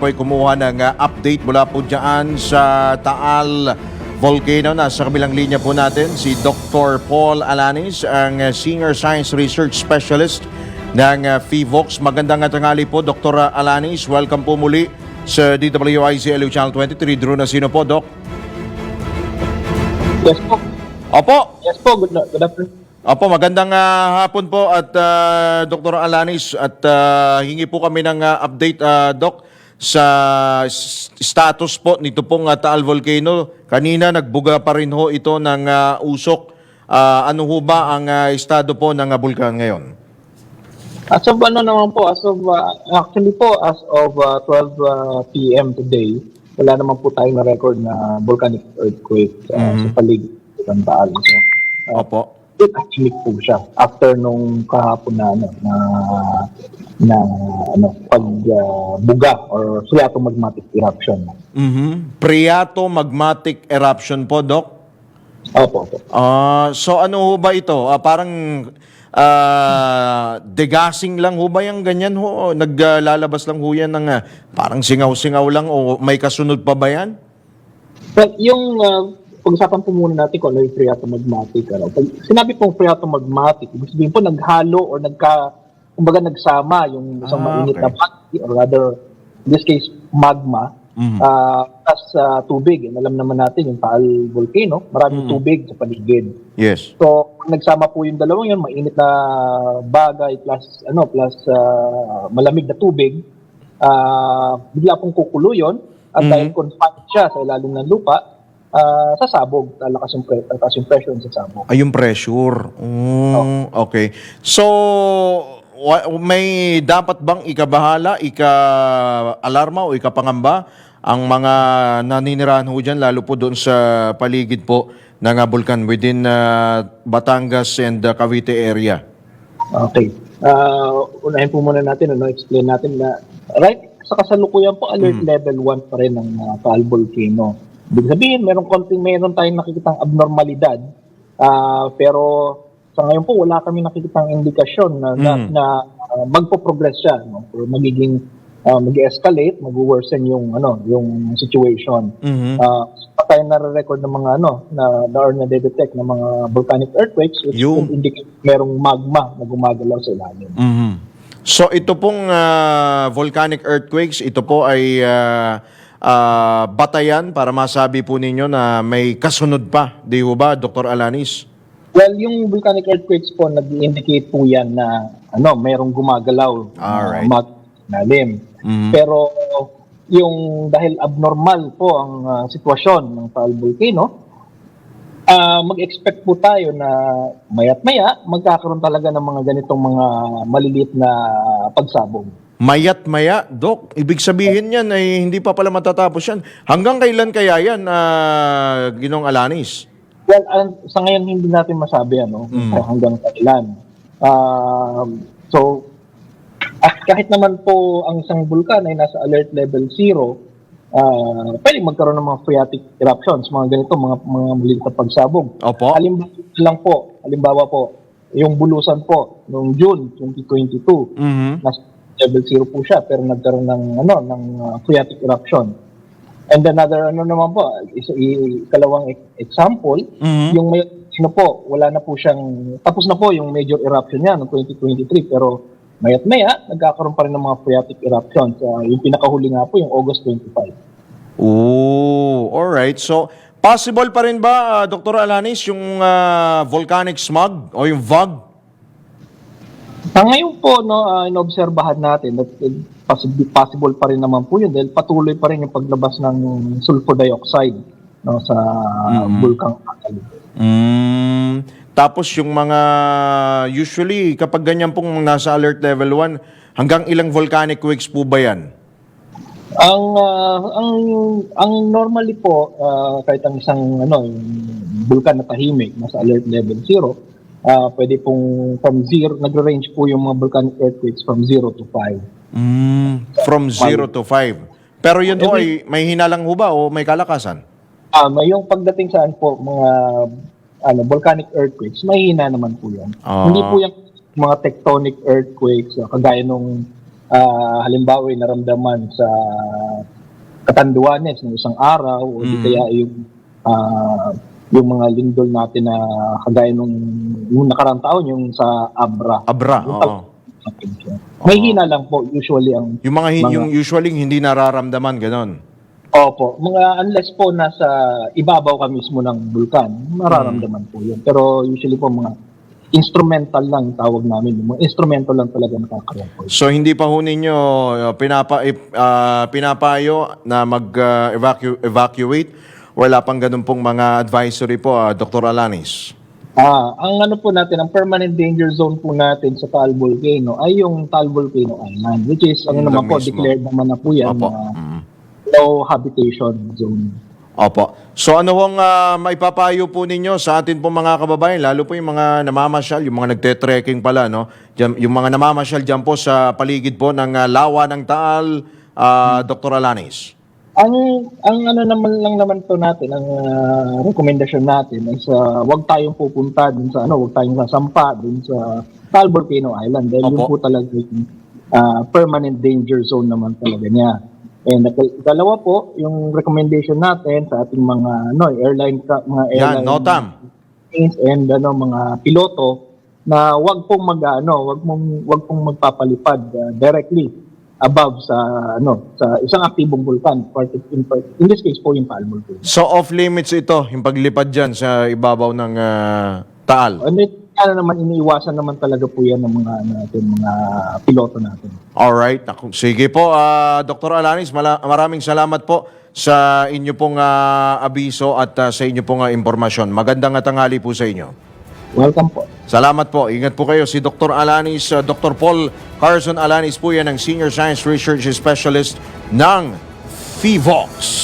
po ay kumuha ng ah, update mula po dyan sa Taal Volcano. Nasa kabilang linya po natin si Dr. Paul Alanis, ang ah, Senior Science Research Specialist ng ah, FIVOX. Magandang tanghali po, Dr. Alanis. Welcome po muli sa DWIZ LU Channel 23. Drew na sino po, Doc? Yes po. Opo, Yes po. Good, good afternoon. Opo, magandang ah, hapon po at ah, Dr. Alanis at ah, hingi po kami ng ah, update ah, Doc sa status po nito pong ah, Taal Volcano. Kanina nagbuga pa rin ho ito ng ah, usok. Ah, ano ho ba ang ah, estado po ng ah, bulkan ngayon? As of ano naman po, as of, uh, actually po, as of uh, 12 uh, p.m. today, wala naman po tayong na-record na volcanic earthquake uh, sa paligid ng Taal. So, uh, Opo. Tahimik po siya after nung kahapon na ano na na ano pag uh, buga or phreatomagmatic eruption. Mhm. Priato magmatic eruption po, Doc? Opo, opo. Ah, so ano ho ba ito? Ah, parang ah, degassing lang ho ba yung ganyan ho? Naglalabas lang ho yan ng ah, parang singaw-singaw lang o may kasunod pa ba yan? Well, yung uh, pag-usapan po muna natin kung ano yung phreatomagmatic. Ano. Pag sinabi pong phreatomagmatic, ibig sabihin po naghalo or nagka, kumbaga nagsama yung isang Ah, mainit okay. na magma or rather, in this case, magma, Mhm. ah, plus ah, tubig. And alam naman natin yung Taal Volcano, maraming tubig sa paligid. Yes. So, pag nagsama po yung dalawang yun, mainit na bagay plus ano plus ah, malamig na tubig, ah bigla pong kukulo yun at Mhm. dahil confined siya sa ilalim ng lupa, ah sasabog, lalakas yung, pre- lalakas yung pressure sa sabog. Ay, yung pressure. Mm, Okay. So, wa- may dapat bang ikabahala, ika-alarma o ikapangamba ang mga naninirahan ho dyan, lalo po doon sa paligid po ng ah, bulkan within ah, Batangas and ah, Cavite area? Okay. Ah, unahin po muna natin, ano, explain natin na right sa kasalukuyan po alert level 1 pa rin ng uh, Taal Volcano. Ibig sabihin, meron konting meron tayong nakikitang abnormalidad. Ah, pero sa ngayon po wala kami nakikitang indikasyon na na, Mm. na ah, magpo-progress siya, no? Or magiging ah, mag-escalate, mag-worsen yung ano, yung situation. Mhm. Ah, pa tayo nare-record ng mga ano na na or na-detect ng mga volcanic earthquakes which Yung- indicate merong magma na gumagalaw sa ilalim. Mhm. So ito pong ah, volcanic earthquakes, ito po ay ah, ah, batayan para masabi po ninyo na may kasunod pa, di ho ba, Dr. Alanis? Well, yung volcanic earthquakes po nag-indicate po yan na ano, merong gumagalaw Alright. na magma sa ilalim. Mhm. Pero yung dahil abnormal po ang ah, sitwasyon ng Taal Volcano, ah, mag-expect po tayo na mayat maya magkakaroon talaga ng mga ganitong mga maliliit na pagsabog. Mayat maya, Dok. Ibig sabihin yan ay hindi pa pala matatapos yan. Hanggang kailan kaya yan, ah, Ginong Alanis? Well, ang- sa ngayon hindi natin masabi ano Mm. hanggang kailan. Um, so at kahit naman po ang isang bulkan ay nasa alert level 0, ah pwedeng magkaroon ng mga phreatic eruptions, mga ganito, mga mga maliit na pagsabog. Opo. Halimbawa lang po, halimbawa po, yung bulusan po noong June 2022, Mhm. nasa level 0 po siya pero nagkaroon ng ano ng uh, phreatic eruption. And another ano naman po, is ikalawang e- example, Mhm. yung may ano po, wala na po siyang tapos na po yung major eruption niya noong 2023 pero mayat maya nagkakaroon pa rin ng mga phreatic eruptions. Uh, yung pinakahuli nga po yung August 25. Oh, all right. So, possible pa rin ba, ah, Dr. Alanis, yung ah, volcanic smog o yung VOG? Sa ngayon po, no, uh, inobserbahan natin that uh, possible, possible pa rin naman po yun dahil patuloy pa rin yung paglabas ng sulfur dioxide no, sa Mhm. bulkang Akal. Mm, tapos yung mga, usually, kapag ganyan pong nasa alert level 1, hanggang ilang volcanic quakes po ba yan? Ang ah, ang ang normally po ah, kahit ang isang ano yung bulkan na tahimik nasa alert level 0, ah pwede pong from 0 nagre-range po yung mga volcanic earthquakes from 0 to 5. Mm, from 0 to 5. Pero yun ho ay may hinalang ho ba o may kalakasan? Ah, may yung pagdating saan po mga ano volcanic earthquakes, mahina naman po 'yan. Ah. Hindi po yung mga tectonic earthquakes ah, kagaya nung ah, halimbawa ay naramdaman sa katanduanes ng isang araw o di Mm. kaya yung ah, yung mga lindol natin na kagaya nung, nung nakarang taon yung sa Abra. Abra, oo. May hina lang po usually ang Yung mga, hin- Mga- yung usually hindi nararamdaman, ganon. Opo, mga unless po nasa ibabaw ka mismo ng bulkan, mararamdaman po yun. Pero usually po mga instrumental lang tawag namin. Mga instrumental lang talaga nakakaroon po. So hindi pa ho ninyo uh, pinapa, ah, pinapayo na mag-evacuate? Wala pang ganun pong mga advisory po, ah, Dr. Alanis? Ah, ang ano po natin, ang permanent danger zone po natin sa Taal Volcano ay yung Taal Volcano Island, which is ano naman po, mismo. declared naman na po yan Opo. na Mm. low habitation zone. Opo. So ano hong ah, maipapayo po ninyo sa atin po mga kababayan, lalo po yung mga namamasyal, yung mga nagte-trekking pala, no? Yung mga namamasyal dyan po sa paligid po ng ah, lawa ng Taal, ah, Dr. Alanis? Ang ang ano naman lang naman to natin, ang ah, rekomendasyon natin ay sa wag tayong pupunta dun sa ano, wag tayong sasampa dun sa Taal Volcano Island dahil yun Opo. po talaga yung ah, permanent danger zone naman talaga niya. And the- dalawa po, yung recommendation natin sa ating mga ano, airline ka, mga Yan, airline notam. planes and ano mga piloto na wag pong mag ano, wag mong wag pong magpapalipad ah, directly above sa ano sa isang aktibong bulkan part- in, in this case po yung Taal Volcano. So off limits ito, yung paglipad dyan sa ibabaw ng ah, Taal. And it, ano naman iniiwasan naman talaga po yan ng mga ano, natin mga piloto natin. Alright. Naku, Sige po, ah, Dr. Alanis, maraming salamat po sa inyo pong ah, abiso at ah, sa inyo pong ah, impormasyon. Magandang tanghali po sa inyo. Welcome po. Salamat po. Ingat po kayo. Si Dr. Alanis, uh, Dr. Paul Carson Alanis po yan ang Senior Science Research Specialist ng FIVOX.